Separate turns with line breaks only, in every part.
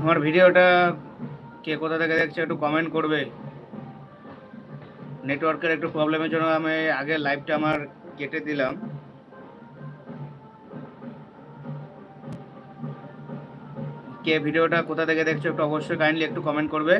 আমার ভিডিওটা কে কোথা থেকে দেখছে একটু কমেন্ট করবে। নেটওয়ার্কের একটু প্রবলেমের জন্য আমি আগে লাইভটা আমার কেটে দিলাম। কে ভিডিওটা কোথা থেকে দেখছ একটু অবশ্যই কাইন্ডলি একটু কমেন্ট করবে।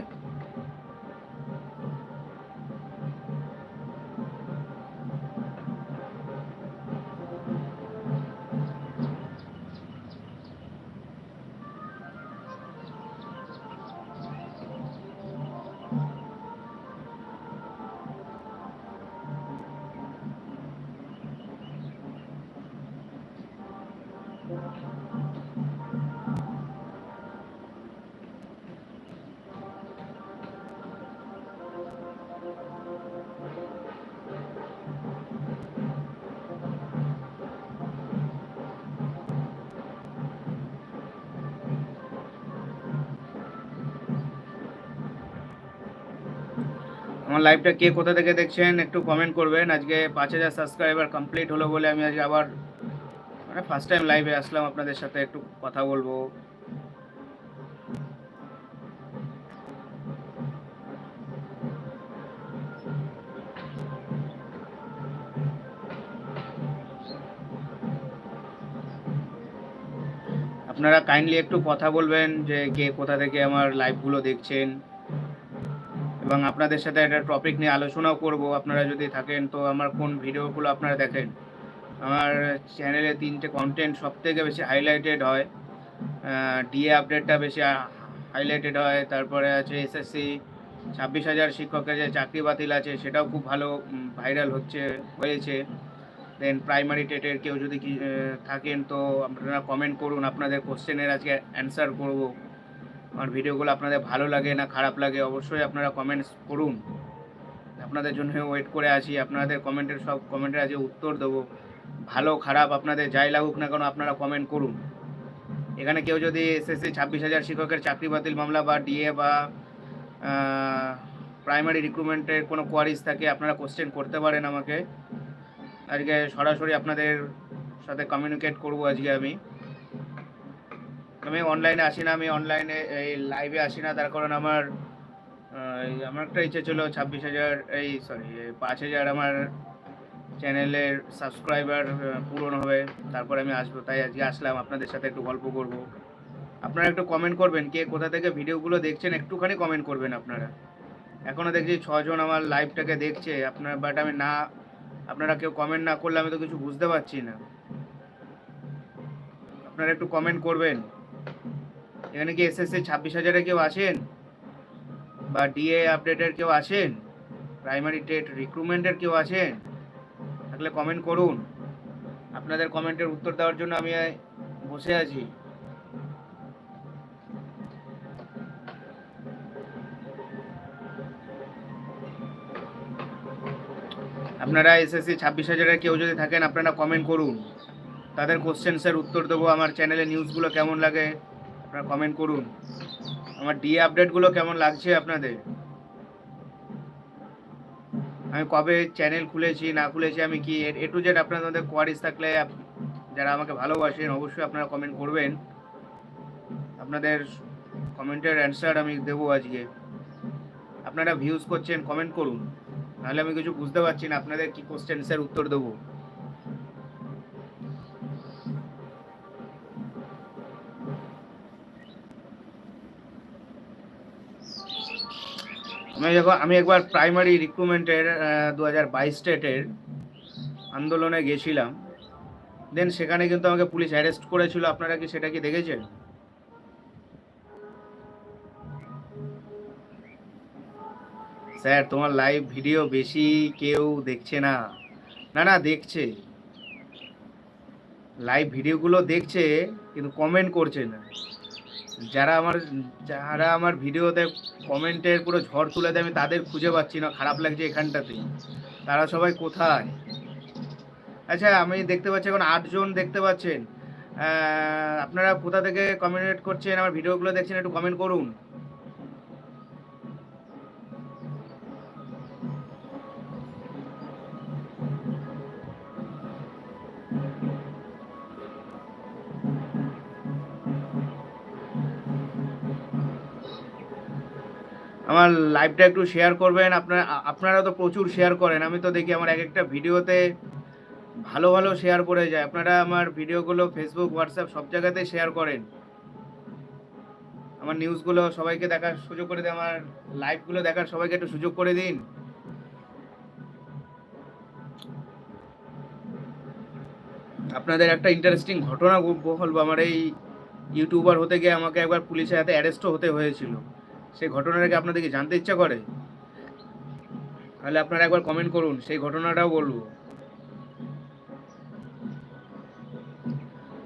আমার লাইভটা কে কোথা থেকে দেখছেন একটু কমেন্ট করবেন। আজকে পাঁচ হাজার সাবস্ক্রাইবার কমপ্লিট হলো বলে আমি আজকে আবার মানে ফার্স্ট টাইম লাইভে আসলাম আপনাদের সাথে, একটু কথা বলব। আপনারা কাইন্ডলি একটু কথা বলবেন যে কে কোথা থেকে আমার লাইভগুলো দেখছেন। এবং আপনাদের সাথে একটা টপিক নিয়ে আলোচনাও করব। আপনারা যদি থাকেন, তো আমার কোন ভিডিওগুলো আপনারা দেখেন? আমার চ্যানেলে তিনটে কন্টেন্ট সব থেকে বেশি হাইলাইটেড হয়। ডিএ আপডেটটা বেশি হাইলাইটেড হয়। তারপরে আছে এসএসসি ছাব্বিশ হাজার শিক্ষকের যে চাকরি বাতিল আছে, সেটাও খুব ভালো ভাইরাল হচ্ছে, হয়েছে। দেন প্রাইমারি টেটের কেউ যদি থাকেন, তো আপনারা কমেন্ট করুন। আপনাদের কোশ্চেনের আজকে অ্যান্সার করব। আমার ভিডিওগুলো আপনাদের ভালো লাগে না খারাপ লাগে, অবশ্যই আপনারা কমেন্টস করুন। আপনাদের জন্য ওয়েট করে আছি, আপনাদের কমেন্টের সব কমেন্টের আজকে উত্তর দেবো। ভালো, খারাপ, আপনাদের যাই লাগুক না কেন আপনারা কমেন্ট করুন। এখানে কেউ যদি এসএসসি ছাব্বিশ হাজার শিক্ষকের চাকরি বাতিল মামলা বা ডিএ বা প্রাইমারি রিক্রুটমেন্টের কোনো কোয়ারিজ থাকে, আপনারা কোশ্চেন করতে পারেন আমাকে। আজকে সরাসরি আপনাদের সাথে কমিউনিকেট করব আজকে আমি। আমি অনলাইনে আসি না, আমি অনলাইনে এই লাইভে আসি না, তার কারণ আমার আমার একটা ইচ্ছে ছিল ছাব্বিশ হাজার, এই সরি পাঁচ হাজার আমার চ্যানেলের সাবস্ক্রাইবার পূরণ হবে, তারপরে আমি আসব, তাই আজকে আসলাম, আপনাদের সাথে একটু গল্প করব। আপনারা একটু কমেন্ট করবেন, কে কোথা থেকে ভিডিওগুলো দেখছেন, একটুখানি কমেন্ট করবেন আপনারা। এখনও দেখছি ছজন আমার লাইভটাকে দেখছে, আপনার বাট আমি না, আপনারা কেউ কমেন্ট না করলে আমি তো কিছু বুঝতে পারছি না। আপনারা একটু কমেন্ট করবেন। এখানে কি এসএসসি ছাব্বিশ হাজারে কেউ আসেন? বা ডিএ আপডেটের কেউ আসেন? প্রাইমারি টেট রিক্রুটমেন্টের কেউ আসেন? থাকলে কমেন্ট করুন। আপনাদের কমেন্টের উত্তর দেওয়ার জন্য আমি বসে আছি। আপনারা এসএসসি ছাব্বিশ হাজারের কেউ যদি থাকেন, আপনারা কমেন্ট করুন। তাদের কোশ্চেন্সের উত্তর দেবো। আমার চ্যানেলে নিউজগুলো কেমন লাগে, আপনারা কমেন্ট করুন। আমার ডিএ আপডেটগুলো কেমন লাগছে আপনাদের? আমি কবে চ্যানেল খুলেছি, না খুলেছি, আমি কি এ টু জেড আপনাদের কোয়ারিজ থাকলে যারা আমাকে ভালোবাসেন, অবশ্যই আপনারা কমেন্ট করবেন। আপনাদের কমেন্টের অ্যান্সার আমি দেবো আজকে। আপনারা ভিউজ করছেন কমেন্ট করুন। নাহলে আমি কিছু বুঝতে পারছি না, আপনাদের কি কোশ্চেন্সের উত্তর দেবো। আমি যখন আমি একবার প্রাইমারি রিক্রুটমেন্টের দু হাজার বাইশ স্টেটের আন্দোলনে গেছিলাম। দেন সেখানে কিন্তু আমাকে পুলিশ অ্যারেস্ট করেছিল। আপনারা কি সেটা কি দেখেছেন? স্যার, তোমার লাইভ ভিডিও বেশি কেউ দেখছে না। না না, দেখছে। লাইভ ভিডিওগুলো দেখছে, কিন্তু কমেন্ট করছে না। যারা আমার যারা আমার ভিডিওতে কমেন্টের পুরো ঝড় তুলে দেয়, আমি তাদের খুঁজে পাচ্ছি না, খারাপ লাগছে এখানটাতে। তারা সবাই কোথায়? আচ্ছা আমি দেখতে পাচ্ছি এখন আটজন দেখতে পাচ্ছেন। আপনারা কোথা থেকে কমেন্ট করছেন, আমার ভিডিওগুলো দেখছেন, একটু কমেন্ট করুন। আমার লাইভটা একটু শেয়ার করবেন। আপনারা আপনারা তো প্রচুর শেয়ার করেন। আমি তো দেখি আমার এক একটা ভিডিওতে ভালো ভালো শেয়ার করে যায়। আপনারা আমার ভিডিওগুলো ফেসবুক হোয়াটসঅ্যাপ সব জায়গাতে শেয়ার করেন। আমার নিউজগুলো সবাইকে দেখার সুযোগ করে দিন। আমার লাইভগুলো দেখার সবাইকে একটু সুযোগ করে দিন। আপনাদের একটা ইন্টারেস্টিং ঘটনা বলব। আমার এই ইউটিউবার হতে গিয়ে আমাকে একবার পুলিশের হাতে অ্যারেস্টও হতে হয়েছিল। সেই ঘটনাটা কি আপনাদের কি জানতে ইচ্ছা করে? তাহলে আপনারা একবার কমেন্ট করুন, সেই ঘটনাটাও বলব।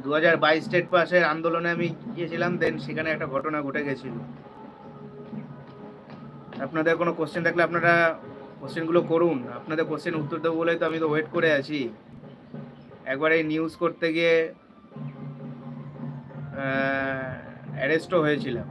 দু হাজার বাইশ স্টেট পাসের আন্দোলনে আমি গিয়েছিলাম দেন সেখানে একটা ঘটনা ঘটে গেছিল। আপনাদের কোনো কোশ্চেন থাকলে আপনারা কোশ্চেনগুলো করুন। আপনাদের কোশ্চেন উত্তর দেবো বলেই তো আমি তো ওয়েট করে আছি। একবার এই নিউজ করতে গিয়ে অ্যারেস্টও হয়েছিলাম।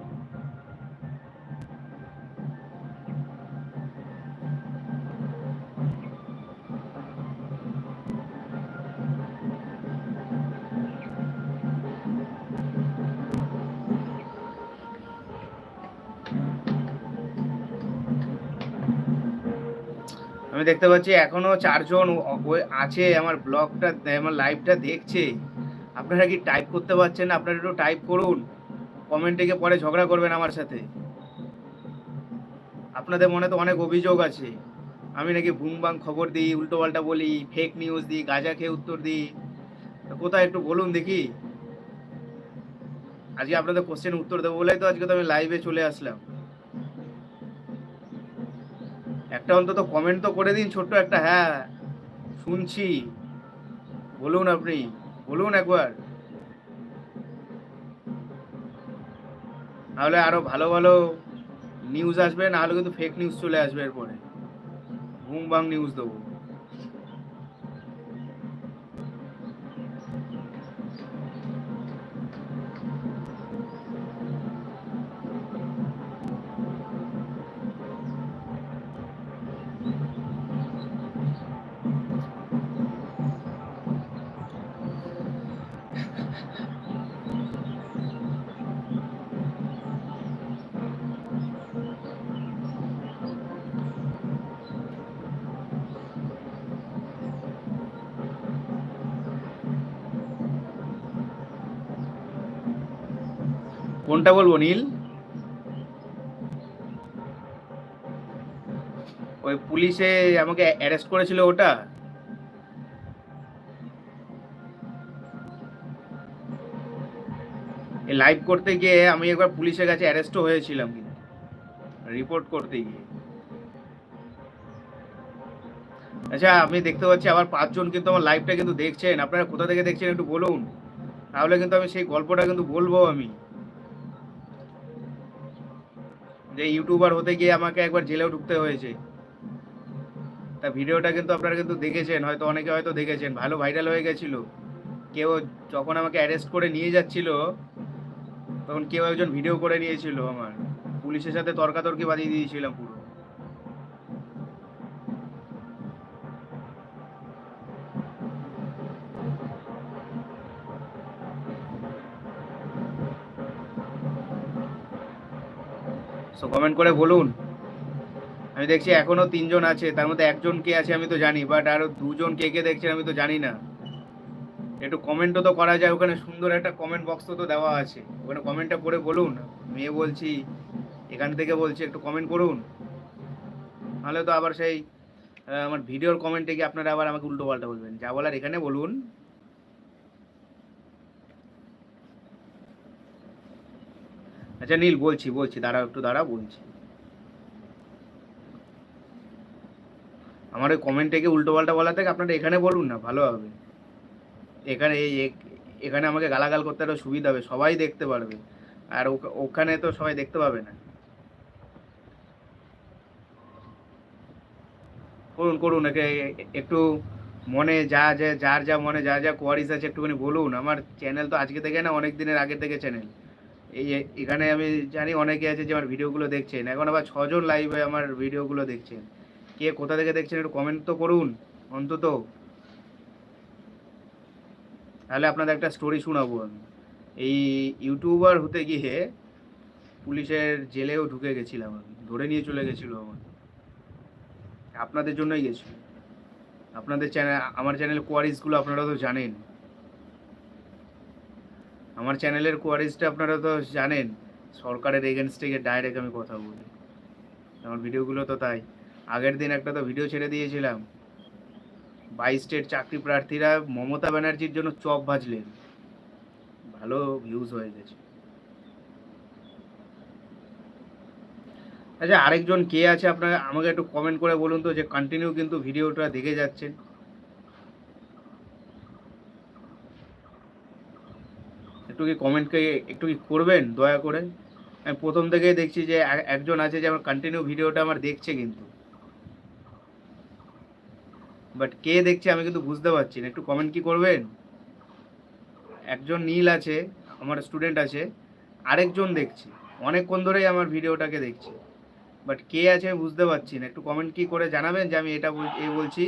আমি দেখতে পাচ্ছি এখনও চারজন আছে আমার ব্লগটা, আমার লাইভটা দেখছে। আপনারা কি টাইপ করতে পারছেন আপনারা একটু টাইপ করুন। কমেন্টে গিয়ে পরে ঝগড়া করবেন আমার সাথে। আপনাদের মনে তো অনেক অভিযোগ আছে। আমি নাকি বুম বাং খবর দিই উল্টো পাল্টা বলি ফেক নিউজ দিই, গাঁজা খেয়ে উত্তর দিই। কোথায় একটু বলুন দেখি। আজকে আপনাদের কোশ্চেন উত্তর দেবো বলেই তো আজকে তো আমি লাইভে চলে আসলাম। একটা অন্তত কমেন্ট তো করে দিন, ছোট্ট একটা হ্যাঁ শুনছি। বলুন আপনি, বলুন একবার। তাহলে আরও ভালো ভালো নিউজ আসবে না হলে কিন্তু ফেক নিউজ চলে আসবে এরপরে। ঘুম বাং নিউজ দেবো। কোনটা বলব, নীল? ওই পুলিশে আমাকে অ্যারেস্ট করেছিল ওটা? লাইভ করতে গিয়ে আমি একবার পুলিশের কাছে অ্যারেস্টও হয়েছিলাম কিন্তু। রিপোর্ট করতে গিয়ে। আচ্ছা আমি দেখতে পাচ্ছি আবার পাঁচজন কিন্তু আমার লাইভটা কিন্তু দেখছেন। আপনারা কোথা থেকে দেখছেন একটু বলুন। তাহলে কিন্তু আমি সেই গল্পটা কিন্তু বলব আমি। যে ইউটিউবার হতে গিয়ে আমাকে একবার জেলেও ঢুকতে হয়েছে। তা ভিডিওটা কিন্তু আপনারা কিন্তু দেখেছেন, হয়তো অনেকে হয়তো দেখেছেন, ভালো ভাইরাল হয়ে গেছিল। কেউ যখন আমাকে অ্যারেস্ট করে নিয়ে যাচ্ছিল, তখন কেউ একজন ভিডিও করে নিয়েছিল আমার। পুলিশের সাথে তর্কাতর্কি বাজিয়ে দিয়েছিলাম পুরো। সো কমেন্ট করে বলুন। আমি দেখছি এখনও তিনজন আছে, তার মধ্যে একজন কে আছে আমি তো জানি বাট আরও দুজন কে কে দেখছেন আমি তো জানি না। একটু কমেন্টও তো করা যায়, ওখানে সুন্দর একটা কমেন্ট বক্স তো দেওয়া আছে। ওখানে কমেন্টটা করে বলুন। মেয়ে বলছি, এখান থেকে বলছি, একটু কমেন্ট করুন। নাহলে তো আবার সেই আমার ভিডিওর কমেন্টে গিয়ে আপনারা আবার আমাকে উল্টো পাল্টা বলবেন। যা বলার এখানে বলুন। আচ্ছা নীল, বলছি বলছি, দাঁড়াও একটু দাঁড়া বলছি। আমার ওই কমেন্টে গিয়ে উল্টো পাল্টা বলা থেকে আপনারা এখানে বলুন না, ভালো হবে। এখানে এই এখানে আমাকে গালাগাল করতে আরও সুবিধা হবে, সবাই দেখতে পারবে। আর ওখানে তো সবাই দেখতে পাবে না। করুন করুন, একে, একটু মনে, যা যা, যার, যা মনে, যা যা কোয়ারিস আছে, একটুখানি বলুন। আমার চ্যানেল তো আজকে থেকে না, অনেক দিনের আগের থেকে চ্যানেল এই এখানে আমি জানি অনেকে আছে যে আমার ভিডিওগুলো দেখছেন। এখন আবার ছজন লাইভে আমার ভিডিওগুলো দেখছেন। কে কোথা থেকে দেখছেন একটু কমেন্ট তো করুন, অন্তত। তাহলে আপনাদের একটা স্টোরি শোনাবো আমি। এই ইউটিউবার হতে গিয়ে পুলিশের জেলেও ঢুকে গেছিলাম আমি। ধরে নিয়ে চলে গেছিল আমাকে। আপনাদের জন্যই গেছিল আপনাদের চ্যানেল আমার চ্যানেল কোয়ারিজগুলো আপনারা তো জানেন। আমার চ্যানেলের কোয়ারিজটা আপনারা তো জানেন, সরকারের এগেনস্টে ডাইরেক্ট আমি কথা বলি। আমার ভিডিওগুলো তো তাই। আগের দিন একটা তো ভিডিও ছেড়ে দিয়েছিলাম। বাইশ স্টেট চাকরি প্রার্থীরা মমতা ব্যানার্জির জন্য চপ ভাজলেন। ভালো ভিউজ হয়ে গেছে। আচ্ছা আরেকজন কে আছে আপনারা আমাকে একটু কমেন্ট করে বলুন তো যে কন্টিনিউ কিন্তু ভিডিওটা দেখে যাচ্ছেন। একটু কি কমেন্টকে একটু কি করবেন? দয়া করে। আমি প্রথম থেকেই দেখছি যে একজন আছে যে আমার কন্টিনিউ ভিডিওটা আমার দেখছে কিন্তু। বাট কে দেখছে আমি কিন্তু বুঝতে পারছি না। একটু কমেন্ট কি করবেন? একজন নীল আছে, আমার স্টুডেন্ট আছে, আরেকজন দেখছে। অনেকক্ষণ ধরেই আমার ভিডিওটাকে দেখছে। বাট কে আছে আমি বুঝতে পারছি না। একটু কমেন্ট কি করে জানাবেন যে আমি এটা এ বলছি?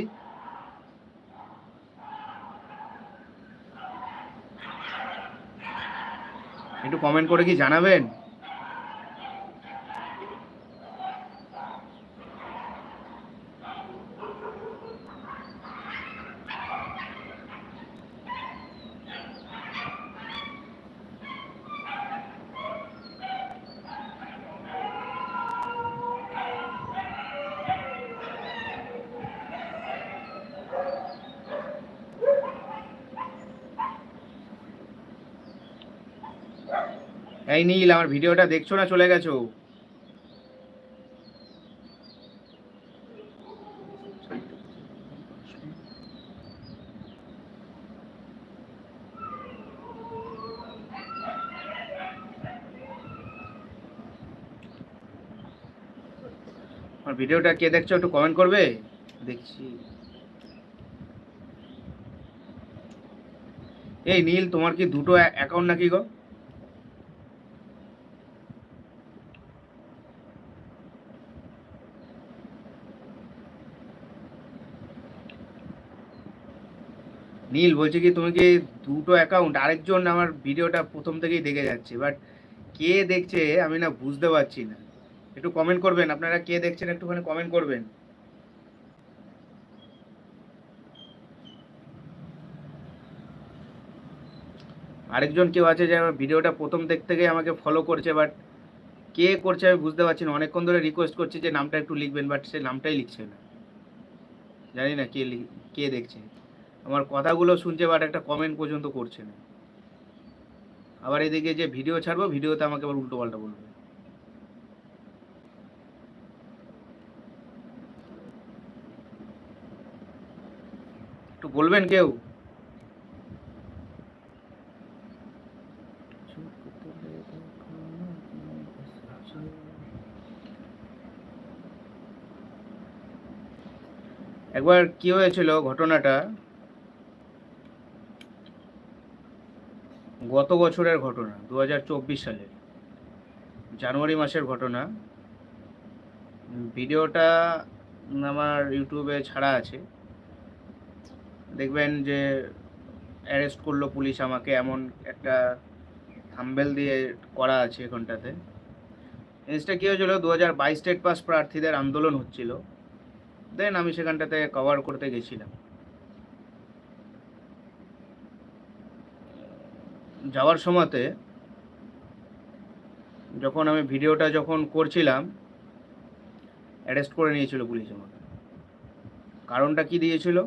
একটু কমেন্ট করে কি জানাবেন? এই নীল, আমার ভিডিওটা দেখছ না চলে গেছো? আমার ভিডিওটা কে দেখছ একটু কমেন্ট করবে? দেখছি। এই নীল, তোমার কি দুটো অ্যাকাউন্ট নাকি গো? নীল বলছে কি, তুমি কি দুটো অ্যাকাউন্ট আরেকজন আমার ভিডিওটা প্রথম থেকেই দেখে যাচ্ছে বাট কে দেখছে আমি না বুঝতে পারছি না। একটু কমেন্ট করবেন, আপনারা কে দেখছেন একটুখানি কমেন্ট করবেন। আরেকজন কেউ আছে যে আমার ভিডিওটা প্রথম দিক থেকে আমাকে ফলো করছে বাট কে করছে আমি বুঝতে পারছি না। অনেকক্ষণ ধরে রিকোয়েস্ট করছি যে নামটা একটু লিখবেন বাট সে নামটাই লিখছে না। জানি না কে কে দেখছে। আমার কথাগুলো শুনছে বাট একটা কমেন্ট পর্যন্ত করছে না। আবার এদিকে যে ভিডিও ছাড়বো ভিডিওতে আমাকে আবার উল্টো পাল্টা বলবে। একটু বলবেন কেউ? একবার কি হয়েছিল ঘটনাটা? গত বছরের ঘটনা দু সালের জানুয়ারি মাসের ঘটনা, ভিডিওটা আমার ইউটিউবে ছাড়া আছে। দেখবেন যে অ্যারেস্ট করল পুলিশ আমাকে এমন একটা থাম্বেল দিয়ে করা আছে এখানটাতে। জিনিসটা কী হয়েছিল দু হাজার বাইশ স্টেট পাস প্রার্থীদের আন্দোলন হচ্ছিল। দেন আমি সেখানটাতে কভার করতে গেছিলাম। যাওয়ার সময়তে যখন আমি ভিডিওটা যখন করছিলাম অ্যারেস্ট করে নিয়েছিল পুলিশ আমাকে কারণটা কি দিয়েছিল?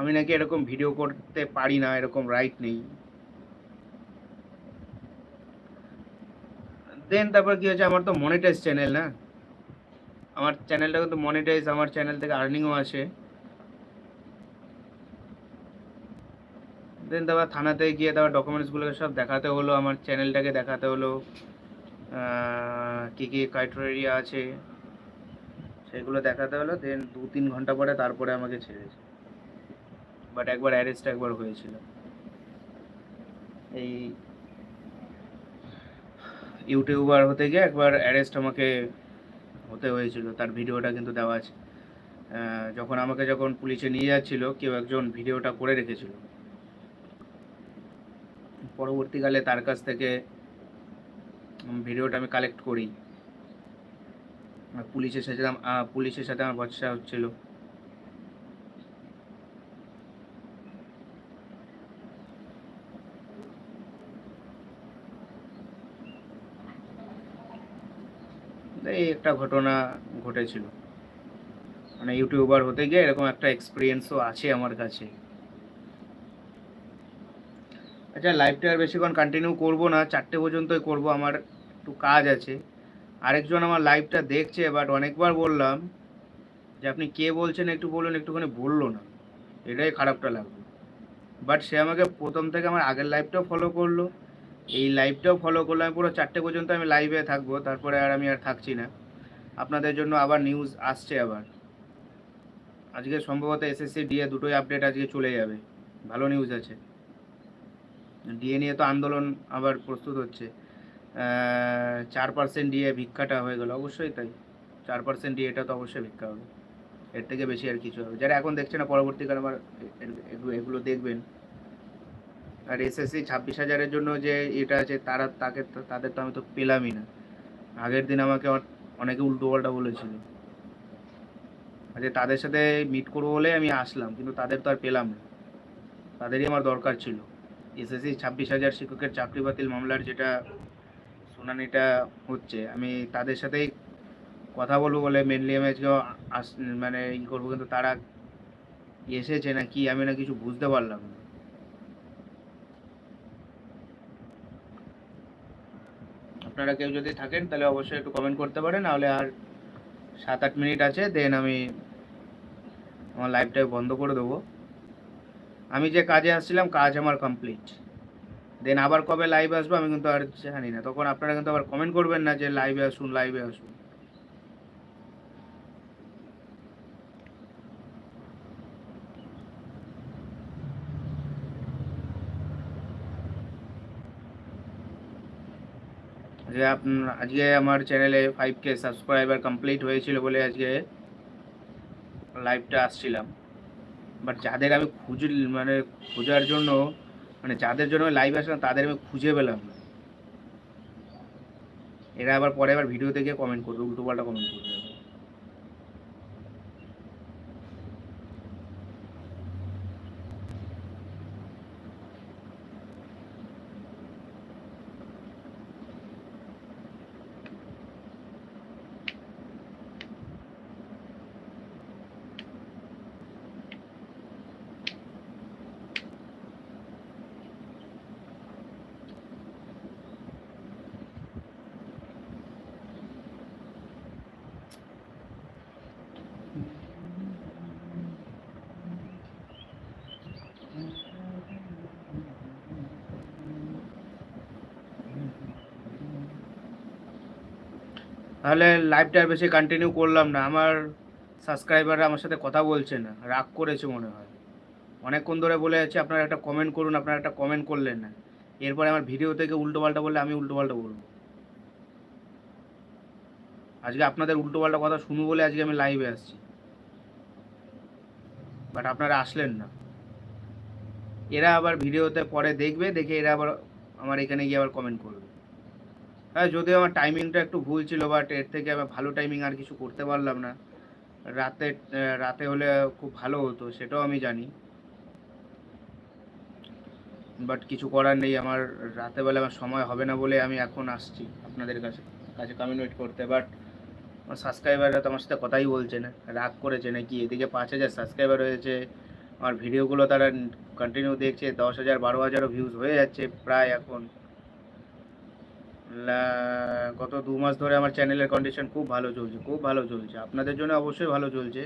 আমি নাকি এরকম ভিডিও করতে পারি না, এরকম রাইট নেই। দেন তারপর কি হচ্ছে আমার তো মনিটাইজ চ্যানেল না। আমার চ্যানেলটা কিন্তু মনিটাইজ আমার চ্যানেল থেকে আর্নিংও আসে দেন তারপর থানাতে গিয়ে তারপর ডকুমেন্টসগুলোকে সব দেখাতে হলো, আমার চ্যানেলটাকে দেখাতে হলো কী কী ক্রাইটেরিয়া আছে, সেগুলো দেখাতে হলো দেন দু তিন ঘণ্টা পরে তারপরে আমাকে ছেড়েছে বাট একবার অ্যারেস্ট একবার হয়েছিল। এই ইউটিউবার হতে গিয়ে একবার অ্যারেস্ট আমাকে হতে হয়েছিল, তার ভিডিওটা কিন্তু দেওয়া আছে। যখন আমাকে যখন পুলিশে নিয়ে যাচ্ছিল, কেউ একজন ভিডিওটা করে রেখেছিল। পরবর্তীকালে তার কাছ থেকে ভিডিওটা আমি কালেক্ট করি। পুলিশের সাথে পুলিশের সাথে আমার বচসা হচ্ছিল। এই একটা ঘটনা ঘটেছিল। মানে ইউটিউবার হতে গিয়ে এরকম একটা এক্সপিরিয়েন্সও আছে আমার কাছে। আচ্ছা লাইভটা আর বেশিক্ষণ কন্টিনিউ করব না, চারটে পর্যন্তই করব, আমার একটু কাজ আছে। আরেকজন আমার লাইভটা দেখছে বাট অনেকবার বললাম যে আপনি কে বলছেন একটু বলুন, একটুখানি বলল না। এটাই খারাপটা লাগল। বাট সে আমাকে প্রথম থেকে আমার আগের লাইভটাও ফলো করল। এই লাইভটাও ফলো করল আমি পুরো চারটে পর্যন্ত আমি লাইভে থাকব, তারপরে আর আমি আর থাকছি না। আপনাদের জন্য আবার নিউজ আসছে আবার। আজকে সম্ভবত এসএসসি ডিএ দুটোই আপডেট আজকে চলে যাবে। ভালো নিউজ আছে। ডিএ নিয়ে তো আন্দোলন আবার প্রস্তুত হচ্ছে। চার পার্সেন্ট ডিএ ভিক্ষাটা হয়ে গেল। অবশ্যই তাই। চার পার্সেন্ট ডিএটা তো অবশ্যই ভিক্ষা হবে। এর থেকে বেশি আর কিছু হবে। যারা এখন দেখছে না, পরবর্তীকালে এ- এগুলো- দেখবেন। আর এসএসসি ছাব্বিশ হাজারের জন্য যে এটা আছে, তারা, তাকে তাদের তো আমি তো পেলামই না। আগের দিন আমাকে অনেকে উল্টো পাল্টা বলেছিল। আচ্ছা তাদের সাথে মিট করব বলে আমি আসলাম, কিন্তু তাদের তো আর পেলাম না। তাদেরই আমার দরকার ছিল। এসএসসি ছাব্বিশ হাজার শিক্ষকের চাকরি বাতিল মামলার যেটা শুনানিটা হচ্ছে, আমি তাদের সাথেই কথা বলব বলে মেনলি আমি আজকে আস মানে ই করব, কিন্তু তারা এসেছে না কি, আমি না কিছু বুঝতে পারলাম না। আপনারা কেউ যদি থাকেন, তাহলে অবশ্যই একটু কমেন্ট করতে পারেন, নাহলে আর সাত আট মিনিট আছে দেন আমি আমার লাইভটা বন্ধ করে দেবো। আমি যে কাজে আসছিলাম, কাজ আমার কমপ্লিট দেন আবার কবে লাইভে আসব আমি কিন্তু আর জানি না। তখন আপনারা কিন্তু আবার কমেন্ট করবেন না যে লাইভে আসুন লাইভে আসুন। যে আজকে আমার চ্যানেলে ফাইভ কে সাবস্ক্রাইবার কমপ্লিট হয়েছিল বলে আজকে লাইভটা আসছিলাম। বাট যাদের আমি খুঁজ মানে খোঁজার জন্য মানে যাদের জন্য লাইভ আসলাম, তাদের আমি খুঁজে পেলাম না। এরা আবার পরে আবার ভিডিও দেখে কমেন্ট করবে উল্টো পাল্টা কমেন্ট করবে। তাহলে লাইভটা বেশি কন্টিনিউ করলাম না। আমার সাবস্ক্রাইবাররা আমার সাথে কথা বলছে না, রাগ করেছে মনে হয়। অনেকক্ষণ ধরে বলে যাচ্ছে, আপনারা একটা কমেন্ট করুন, আপনারা একটা কমেন্ট করলেন না। এরপরে আমার ভিডিও থেকে উল্টো পাল্টা বললে আমি উল্টো পাল্টা বলব। আজকে আপনাদের উল্টো পাল্টা কথা শুনব বলে আজকে আমি লাইভে আসছি। বাট আপনারা আসলেন না। এরা আবার ভিডিওতে পরে দেখবে, দেখে এরা আবার আমার এখানে গিয়ে আবার কমেন্ট করবে। হ্যাঁ যদিও আমার টাইমিংটা একটু ভুল ছিল বাট এর থেকে আমি ভালো টাইমিং আর কিছু করতে পারলাম না। রাতে রাতে হলে খুব ভালো হতো, সেটাও আমি জানি। বাট কিছু করার নেই, আমার রাতেবেলা আমার সময় হবে না বলে আমি এখন আসছি আপনাদের কাছে কাছে কমিউনিকেট করতে। বাট আমার সাবস্ক্রাইবাররা তো আমার সাথে কথাই বলছে না, রাগ করেছে নাকি? এদিকে পাঁচ হাজার সাবস্ক্রাইবার হয়েছে, আমার ভিডিওগুলো তারা কন্টিনিউ দেখছে, দশ হাজার, বারো হাজারও ভিউজ হয়ে যাচ্ছে প্রায় এখন। গত দু মাস ধরে আমার চ্যানেলের কন্ডিশন খুব ভালো চলছে, খুব ভালো চলছে। আপনাদের জন্য অবশ্যই ভালো চলছে।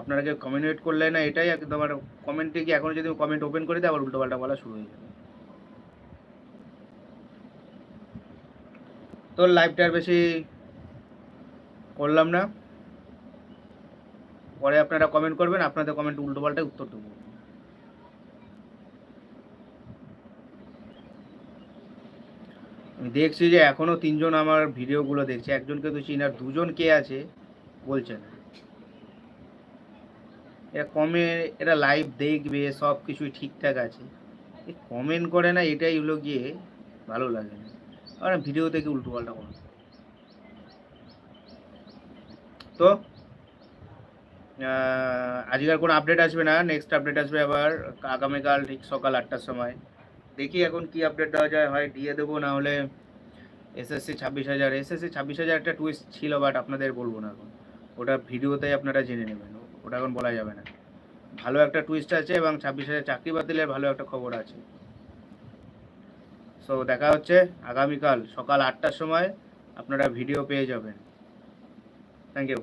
আপনারা কেউ কমিউনিকেট করলে না, এটাই একদম আমার কমেন্টে কি এখন যদি কমেন্ট ওপেন করে দিই আবার উল্টোপাল্টা বলা শুরু হয়ে যাবে। তো আর বেশি করলাম না। পরে আপনারা কমেন্ট করবেন, আপনাদের কমেন্ট উল্টোপাল্টায় উত্তর দেবো। দেখছি যে এখনও তিনজন আমার ভিডিওগুলো দেখছে। একজনকে তো চিনি আর দুজন কে আছে বলছে না। এরা কমে, এরা লাইভ দেখবে সব কিছুই ঠিকঠাক আছে। কমেন্ট করে না, এটাই হলো গিয়ে ভালো লাগে না। আর ভিডিও থেকে উল্টো পাল্টা করুন তো আজকের কোনো আপডেট আসবে না। নেক্সট আপডেট আসবে আবার আগামীকাল, ঠিক সকাল আটটার সময়। দেখি এখন কি আপডেট দেওয়া যায়, হয় দিয়ে দেবো, না হলে এসএসসি ছাব্বিশ হাজার। এসএসসি ছাব্বিশ হাজার একটা টুইস্ট ছিল বাট আপনাদের বলব না এখন। ওটা ভিডিওতেই আপনারা জেনে নেবেন, ওটা এখন বলা যাবে না। ভালো একটা টুইস্ট আছে এবং ছাব্বিশ হাজার চাকরি বাতিলের ভালো একটা খবর আছে। সো দেখা হচ্ছে আগামীকাল সকাল আটটার সময়, আপনারা ভিডিও পেয়ে যাবেন। Thank you